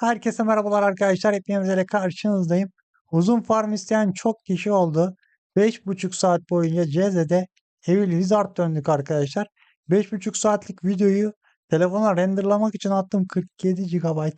Herkese merhabalar arkadaşlar. Hepinizle karşınızdayım. Uzun farm isteyen çok kişi oldu. 5,5 saat boyunca CZ'de Evil Wizard döndük arkadaşlar. 5,5 saatlik videoyu telefona renderlamak için attım. 47 GB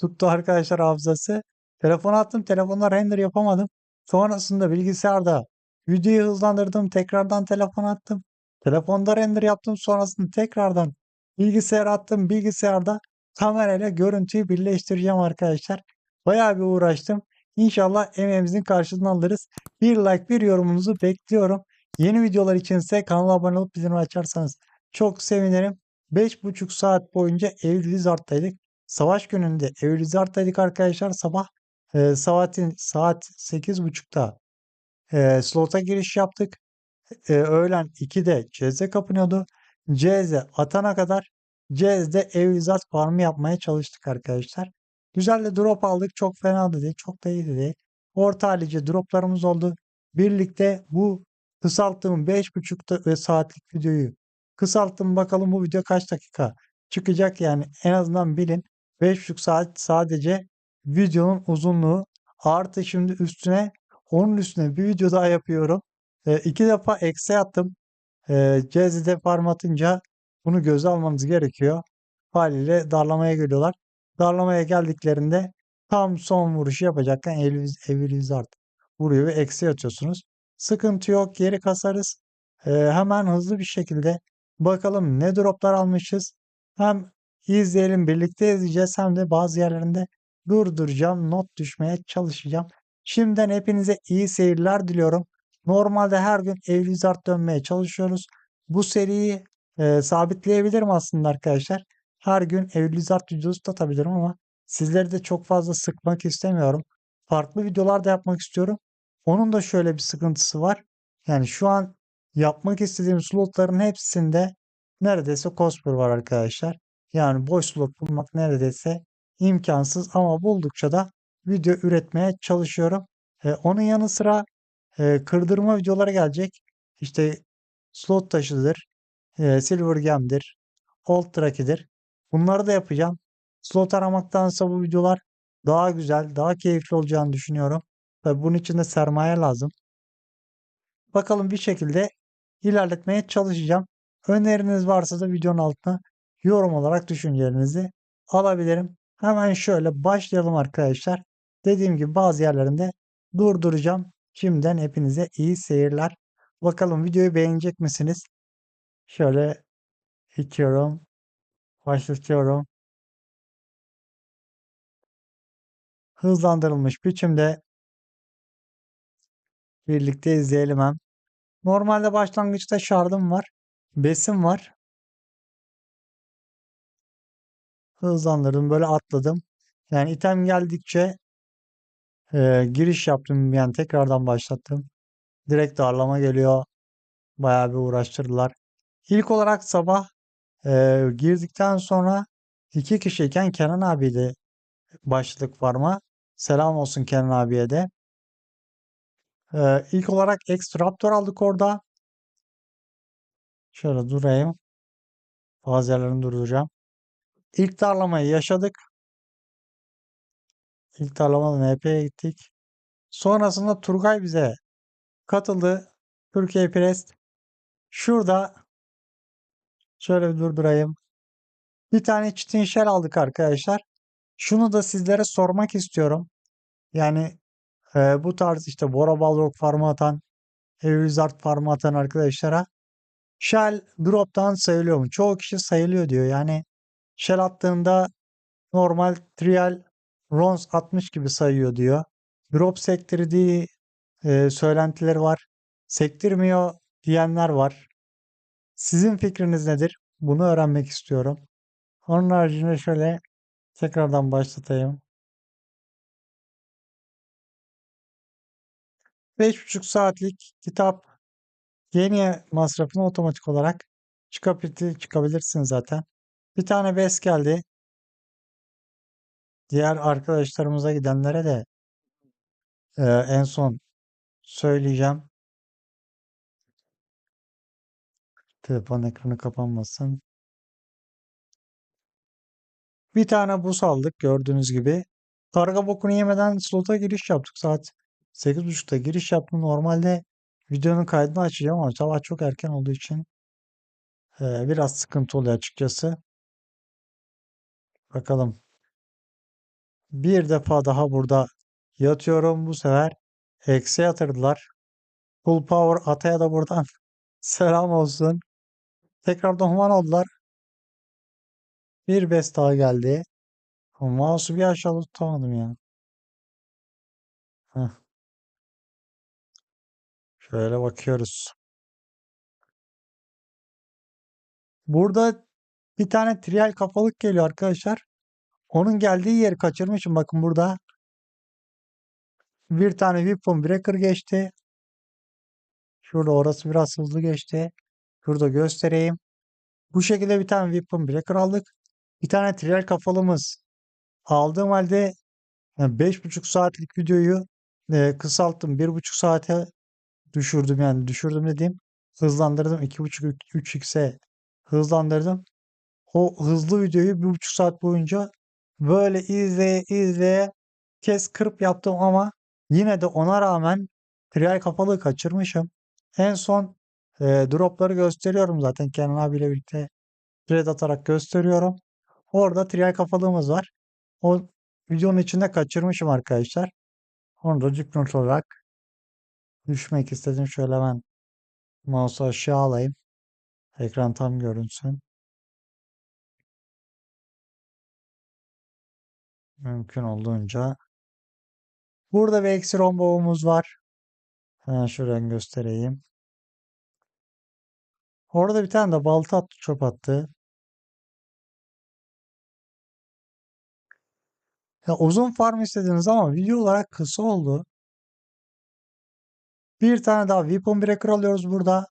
tuttu arkadaşlar hafızası. Telefona attım. Telefonla render yapamadım. Sonrasında bilgisayarda videoyu hızlandırdım. Tekrardan telefona attım. Telefonda render yaptım. Sonrasında tekrardan bilgisayara attım. Bilgisayarda kamerayla görüntüyü birleştireceğim arkadaşlar. Bayağı bir uğraştım. İnşallah emeğimizin karşılığını alırız. Bir like bir yorumunuzu bekliyorum. Yeni videolar için ise kanala abone olup bildirim açarsanız çok sevinirim. 5,5 saat boyunca Evil Wizard'daydık. Savaş gününde Evil Wizard'daydık arkadaşlar. Sabah e, saatin saat 8.30'da e, slota giriş yaptık. E, öğlen 2'de CZ kapanıyordu. CZ atana kadar Jazz'de ev Wizard farmı yapmaya çalıştık arkadaşlar. Güzel de drop aldık. Çok fena da değil. Çok da iyi de değil. Orta halice droplarımız oldu. Birlikte bu kısalttığım 5.5 saatlik videoyu kısalttım. Bakalım bu video kaç dakika çıkacak yani en azından bilin. 5.5 saat sadece videonun uzunluğu. Artı şimdi üstüne onun üstüne bir video daha yapıyorum. E, iki defa eksi attım. E, Jazz'de farm atınca bunu göze almanız gerekiyor. Haliyle darlamaya geliyorlar. Darlamaya geldiklerinde tam son vuruşu yapacakken Evil Wizard vuruyor ve eksi atıyorsunuz. Sıkıntı yok. Geri kasarız. Ee, hemen hızlı bir şekilde bakalım ne droplar almışız. Hem izleyelim birlikte izleyeceğiz hem de bazı yerlerinde durduracağım. Not düşmeye çalışacağım. Şimdiden hepinize iyi seyirler diliyorum. Normalde her gün Evil Wizard dönmeye çalışıyoruz. Bu seriyi e, sabitleyebilirim aslında arkadaşlar. Her gün Evlizard videosu da atabilirim ama sizleri de çok fazla sıkmak istemiyorum. Farklı videolar da yapmak istiyorum. Onun da şöyle bir sıkıntısı var. Yani şu an yapmak istediğim slotların hepsinde neredeyse Cosper var arkadaşlar. Yani boş slot bulmak neredeyse imkansız ama buldukça da video üretmeye çalışıyorum. Ee, onun yanı sıra e, kırdırma videoları gelecek. İşte slot taşıdır, e, Silver Gem'dir, Old Truck'idir. Bunları da yapacağım. Slot aramaktansa bu videolar daha güzel, daha keyifli olacağını düşünüyorum. Tabi bunun için de sermaye lazım. Bakalım bir şekilde ilerletmeye çalışacağım. Öneriniz varsa da videonun altına yorum olarak düşüncelerinizi alabilirim. Hemen şöyle başlayalım arkadaşlar. Dediğim gibi bazı yerlerinde durduracağım. Şimdiden hepinize iyi seyirler. Bakalım videoyu beğenecek misiniz? Şöyle içiyorum. Başlatıyorum. Hızlandırılmış biçimde birlikte izleyelim hem. Normalde başlangıçta şardım var. Besim var. Hızlandırdım. Böyle atladım. Yani item geldikçe e, giriş yaptım. Yani tekrardan başlattım. Direkt darlama geliyor. Bayağı bir uğraştırdılar. İlk olarak sabah e, girdikten sonra iki kişiyken Kenan abiyle başladık farma. Selam olsun Kenan abiye de. E, ilk olarak X-Raptor aldık orada. Şöyle durayım. Bazı yerlerini durduracağım. İlk darlamayı yaşadık. İlk darlamadan NP'ye gittik. Sonrasında Turgay bize katıldı. Türkiye Prest. Şurada şöyle bir durdurayım. Bir tane çitin shell aldık arkadaşlar. Şunu da sizlere sormak istiyorum. Yani e, bu tarz işte Bora Balrog farmı atan, Wizard farmı atan arkadaşlara shell drop'tan sayılıyor mu? Çoğu kişi sayılıyor diyor. Yani shell attığında normal trial rons atmış gibi sayıyor diyor. Drop sektirdiği e, söylentileri var. Sektirmiyor diyenler var. Sizin fikriniz nedir? Bunu öğrenmek istiyorum. Onun haricinde şöyle tekrardan başlatayım. 5,5 saatlik kitap yeni masrafını otomatik olarak çıkabilir, çıkabilirsin zaten. Bir tane bes geldi. Diğer arkadaşlarımıza gidenlere de e, en son söyleyeceğim. Telefon ekranı kapanmasın. Bir tane bus aldık gördüğünüz gibi. Karga bokunu yemeden slota giriş yaptık. Saat 8.30'da giriş yaptım. Normalde videonun kaydını açacağım ama sabah çok erken olduğu için e, biraz sıkıntı oluyor açıkçası. Bakalım. Bir defa daha burada yatıyorum. Bu sefer eksi yatırdılar. Full power ataya da buradan selam olsun. Tekrar duman oldular. Bir best daha geldi. Mouse'u bir aşağıda tutamadım ya. Heh. Şöyle bakıyoruz. Burada bir tane trial kafalık geliyor arkadaşlar. Onun geldiği yeri kaçırmışım. Bakın burada bir tane Weapon Breaker geçti. Şurada orası biraz hızlı geçti. Şurada göstereyim. Bu şekilde bir tane Weapon Breaker aldık. Bir tane trial kafalımız. Aldığım halde 5,5 saatlik videoyu e, kısalttım. 1,5 saate düşürdüm yani düşürdüm dediğim hızlandırdım 2.5-3x'e hızlandırdım. O hızlı videoyu 1.5 saat boyunca böyle izleye izleye kes kırp yaptım ama yine de ona rağmen trial kapalı kaçırmışım. En son e, dropları gösteriyorum zaten Kenan abiyle birlikte red atarak gösteriyorum. Orada trial kafalığımız var. O videonun içinde kaçırmışım arkadaşlar. Onu da dipnot olarak düşmek istedim. Şöyle ben mouse'u aşağı alayım. Ekran tam görünsün. Mümkün olduğunca. Burada bir eksi rombomuz var. Hemen şuradan göstereyim. Orada bir tane de balta attı, çöp attı. Ya uzun farm istediniz ama video olarak kısa oldu. Bir tane daha Weapon Breaker alıyoruz burada.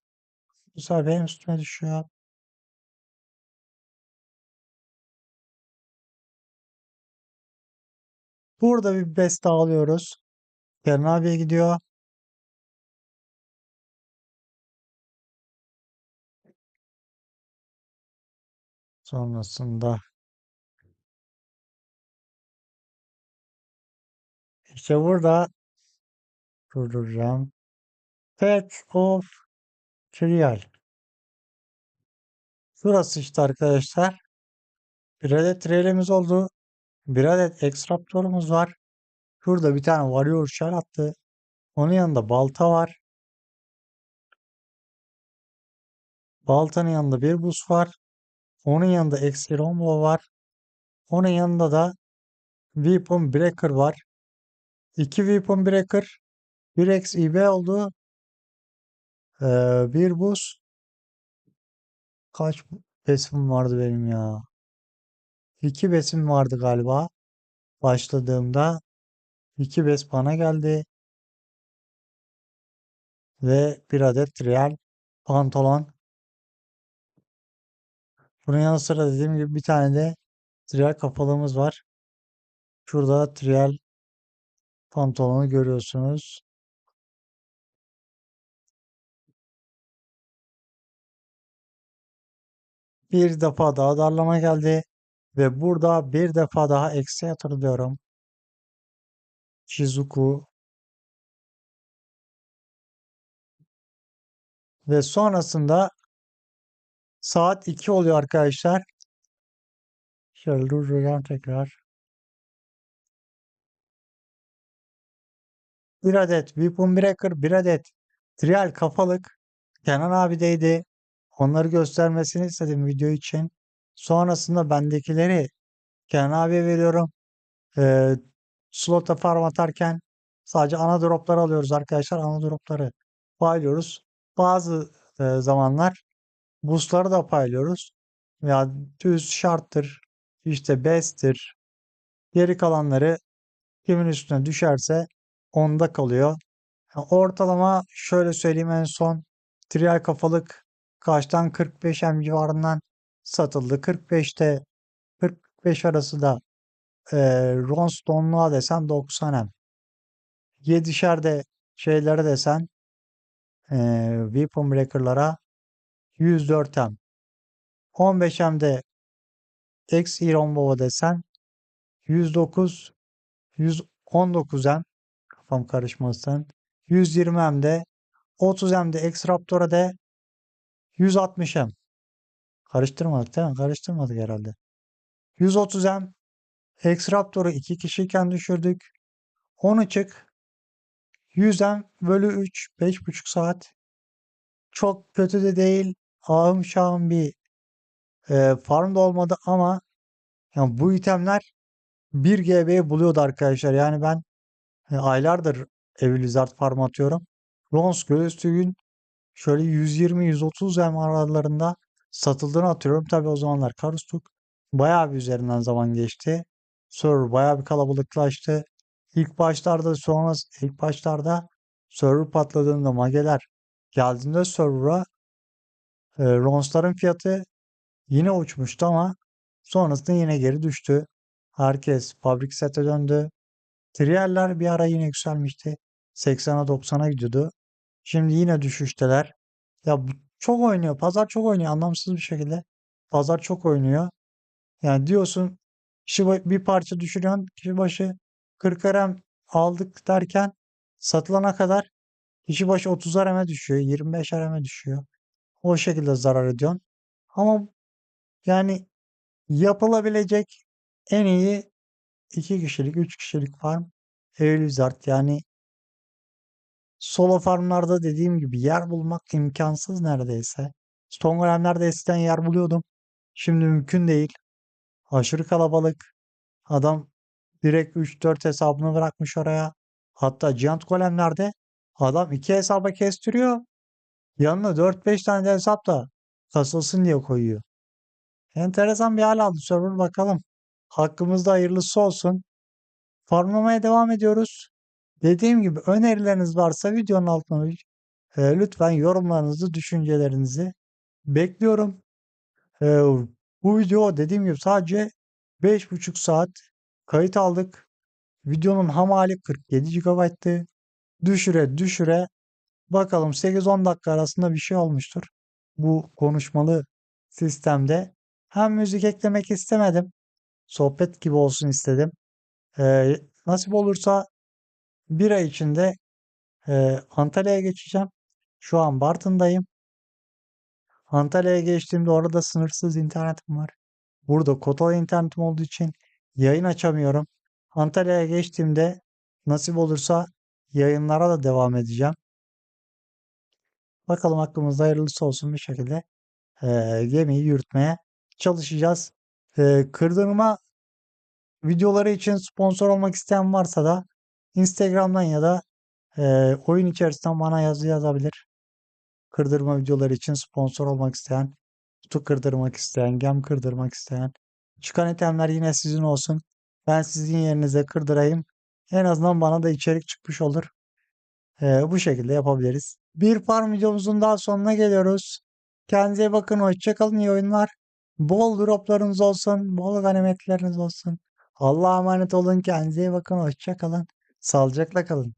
Bu sefer benim üstüme düşüyor. Burada bir best alıyoruz. Kenan abiye gidiyor. Sonrasında işte burada durduracağım. Patch of Trial. Şurası işte arkadaşlar. Bir adet trailimiz oldu. Bir adet Extraptor'umuz var. Şurada bir tane Warrior Shell attı. Onun yanında balta var. Baltanın yanında bir buz var. Onun yanında eksi rombo var. Onun yanında da Weapon Breaker var. İki Weapon Breaker. Bir XIB oldu. Ee, bir buz. Kaç besim vardı benim ya? İki besim vardı galiba. Başladığımda. iki bes bana geldi. Ve bir adet real pantolon. Bunun yanı sıra dediğim gibi bir tane de trial kapalımız var. Şurada trial pantolonu görüyorsunuz. Bir defa daha darlama geldi. Ve burada bir defa daha eksi hatırlıyorum. Shizuku. Ve sonrasında saat 2 oluyor arkadaşlar. Şöyle durduracağım tekrar. Bir adet Weapon Breaker, bir adet Trial kafalık Kenan abideydi. Onları göstermesini istedim video için. Sonrasında bendekileri Kenan abiye veriyorum. Ee, slota farm atarken sadece ana dropları alıyoruz arkadaşlar. Ana dropları paylıyoruz. Bazı e, zamanlar boostları da paylıyoruz. Ya düz şarttır, işte best'tir. Geri kalanları kimin üstüne düşerse onda kalıyor. Yani ortalama şöyle söyleyeyim en son trial kafalık kaçtan 45 M civarından satıldı. 45'te 45 arası da e, Ronstone'luğa desen 90 M. 7'şerde şeylere desen e, Weapon Breaker'lara 104 M. 15 M'de X Iron Baba desen 109 119M kafam karışmasın. 120M'de 30M'de X Raptor'a de 160M. Karıştırmadık değil mi? Karıştırmadık herhalde. 130M X Raptor'u 2 kişiyken düşürdük. 10'u çık. 100M bölü 3 5,5 saat. Çok kötü de değil. Ağım şahım bir e, farm da olmadı ama yani bu itemler 1 GB'yi buluyordu arkadaşlar. Yani ben e, aylardır Evil Wizard farm atıyorum. Rons göğüslüğün şöyle 120-130 M aralarında satıldığını atıyorum. Tabi o zamanlar Karustuk. Bayağı bir üzerinden zaman geçti. Server bayağı bir kalabalıklaştı. İlk başlarda sonra ilk başlarda server patladığında mageler geldiğinde server'a e, Rons'ların fiyatı yine uçmuştu ama sonrasında yine geri düştü. Herkes fabrik sete döndü. Triyerler bir ara yine yükselmişti. 80'a 90'a gidiyordu. Şimdi yine düşüşteler. Ya bu çok oynuyor. Pazar çok oynuyor anlamsız bir şekilde. Pazar çok oynuyor. Yani diyorsun kişi bir parça düşürüyorsun. Kişi başı 40 RM aldık derken satılana kadar kişi başı 30 RM'e düşüyor. 25 RM'e düşüyor. O şekilde zarar ediyorsun. Ama yani yapılabilecek en iyi 2 kişilik, 3 kişilik farm Evil Wizard. Yani solo farmlarda dediğim gibi yer bulmak imkansız neredeyse. Stone Golem'lerde eskiden yer buluyordum. Şimdi mümkün değil. Aşırı kalabalık. Adam direkt 3-4 hesabını bırakmış oraya. Hatta Giant Golem'lerde adam 2 hesaba kestiriyor. Yanına 4-5 tane de hesap da kasılsın diye koyuyor. Enteresan bir hal aldı server bakalım. Hakkımızda hayırlısı olsun. Farmlamaya devam ediyoruz. Dediğim gibi önerileriniz varsa videonun altına e, lütfen yorumlarınızı, düşüncelerinizi bekliyorum. E, bu video dediğim gibi sadece 5,5 saat kayıt aldık. Videonun ham hali 47 GB'tı. Düşüre düşüre bakalım 8-10 dakika arasında bir şey olmuştur. Bu konuşmalı sistemde. Hem müzik eklemek istemedim. Sohbet gibi olsun istedim. E, nasip olursa bir ay içinde e, Antalya'ya geçeceğim. Şu an Bartın'dayım. Antalya'ya geçtiğimde orada sınırsız internetim var. Burada kotalı internetim olduğu için yayın açamıyorum. Antalya'ya geçtiğimde nasip olursa yayınlara da devam edeceğim. Bakalım hakkımızda hayırlısı olsun bir şekilde e, gemiyi yürütmeye çalışacağız. E, kırdırma videoları için sponsor olmak isteyen varsa da Instagram'dan ya da e, oyun içerisinden bana yazı yazabilir. Kırdırma videoları için sponsor olmak isteyen, kutu kırdırmak isteyen, gem kırdırmak isteyen. Çıkan itemler yine sizin olsun. Ben sizin yerinize kırdırayım. En azından bana da içerik çıkmış olur. E, bu şekilde yapabiliriz. Bir farm videomuzun daha sonuna geliyoruz. Kendinize bakın. Hoşçakalın. iyi oyunlar. Bol droplarınız olsun. Bol ganimetleriniz olsun. Allah'a emanet olun. Kendinize bakın. Hoşçakalın. Sağlıcakla kalın.